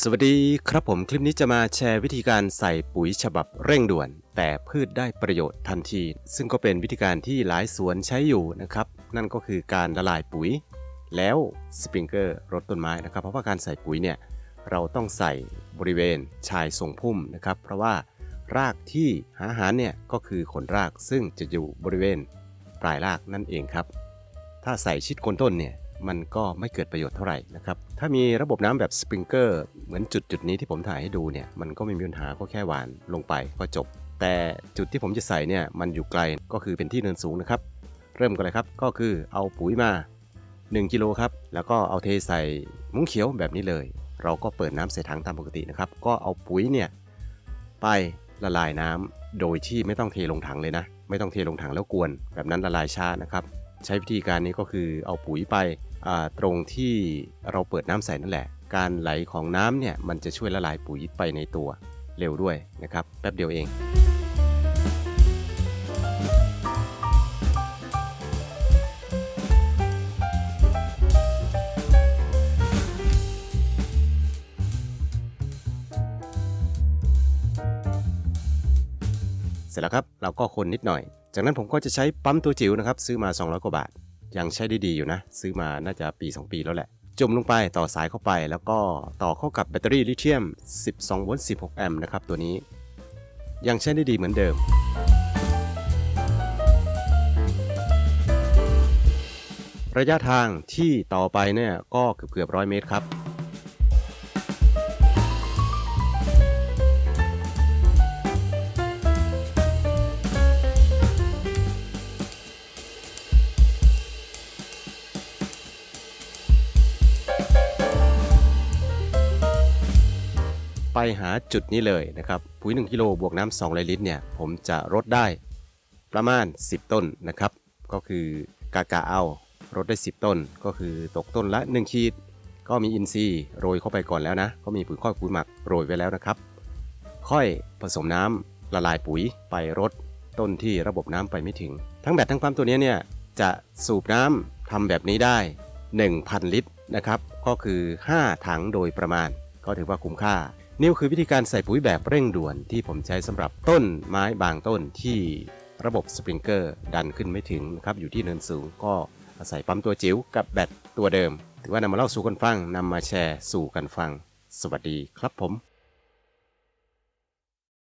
สวัสดีครับผมคลิปนี้จะมาแชร์วิธีการใส่ปุ๋ยฉบับเร่งด่วน แต่พืชได้ประโยชน์ทันที ซึ่งก็เป็นวิธีการที่หลายสวนใช้อยู่นะครับ นั่นก็คือการละลายปุ๋ย แล้วสปริงเกอร์รดต้นไม้นะครับ เพราะว่าการใส่ปุ๋ยเนี่ยเราต้องใส่บริเวณชายทรงพุ่มนะครับ เพราะว่ารากที่หาอาหารเนี่ยก็คือขนรากซึ่งจะอยู่บริเวณปลายรากนั่นเองครับ ถ้าใส่ชิดโคนต้นเนี่ยมันก็ไม่เกิดประโยชน์เท่าไหร่นะครับ ถ้ามีระบบน้ำแบบสปริงเกอร์เหมือนจุดจุดนี้ที่ผมถ่ายให้ดูเนี่ยมันก็ไม่มีปัญหาก็แค่หวานลงไปก็จบ แต่จุดที่ผมจะใส่เนี่ยมันอยู่ไกลก็คือเป็นที่เนินสูงนะครับ เริ่มกันเลยครับก็คือเอาปุ๋ยมา 1กิโลครับแล้วก็เอาเทใส่มุ้งเขียวแบบนี้เลย เราก็เปิดน้ำใส่ถังตามปกตินะครับ ก็เอาปุ๋ยเนี่ยไปละลายน้ำโดยที่ไม่ต้องเทลงถังเลยนะ ไม่ต้องเทลงถังแล้วกวน แบบนั้นละลายช้านะครับ ใช้วิธีการนี้ก็คือเอาปุ๋ยไปตรงที่เราเปิดน้ำใส่นั่นแหละ การไหลของน้ำเนี่ยมันจะช่วยละลายปุ๋ยไปในตัวเร็วด้วยนะครับแป๊บเดียวเองเสร็จแล้วครับเราก็คนนิดหน่อย จากนั้นผมก็จะใช้ปั๊มตัวจิ๋วนะครับ ซื้อมา 200 กว่าบาท ยังใช้ได้ดีอยู่นะ ซื้อมาน่าจะปี 2 ปีแล้วแหละ จุ่มลงไปต่อสายเข้าไป แล้วก็ต่อเข้ากับแบตเตอรี่ลิเธียม 12 โวลต์ 16 แอมป์นะครับตัวนี้ ยังใช้ได้ดีเหมือนเดิม ระยะทางที่ต่อไปเนี่ยก็เกือบเกือบร้อยเมตรครับ ไปหาจุดนี้เลยนะครับปุ๋ย 1กิโลบวกน้ำ2ลิตรเนี่ยผมจะรดได้ประมาณ 10 ต้นนะครับ ก็คือกากาเอารดได้ 10 ต้น ก็คือตกต้นละ 1 ขีด ก็มีอินทรีย์โรยเข้าไปก่อนแล้วนะ ก็มีปุ๋ยข้อยปุ๋ยหมักโรยไว้แล้วนะครับ ค่อยผสมน้ำละลายปุ๋ยไปรดต้นที่ระบบน้ำไปไม่ถึง ทั้งแบตทั้งปั๊มตัวนี้เนี่ยจะสูบน้ำทำแบบนี้ได้ 1,000 ลิตรนะครับ ก็คือ 5 ถังโดยประมาณ ก็ถือว่าคุ้มค่า นี่คือวิธีการใส่ปุ๋ยแบบเร่งด่วนที่ผมใช้สำหรับต้นไม้บางต้นที่ระบบสปริงเกอร์ดันขึ้นไม่ถึงนะครับอยู่ที่เนินสูงก็อาศัยปั๊มตัวจิ๋วกับแบตตัวเดิม ถือว่านำมาเล่าสู่กันฟังนำมาแชร์สู่กันฟัง สวัสดีครับผม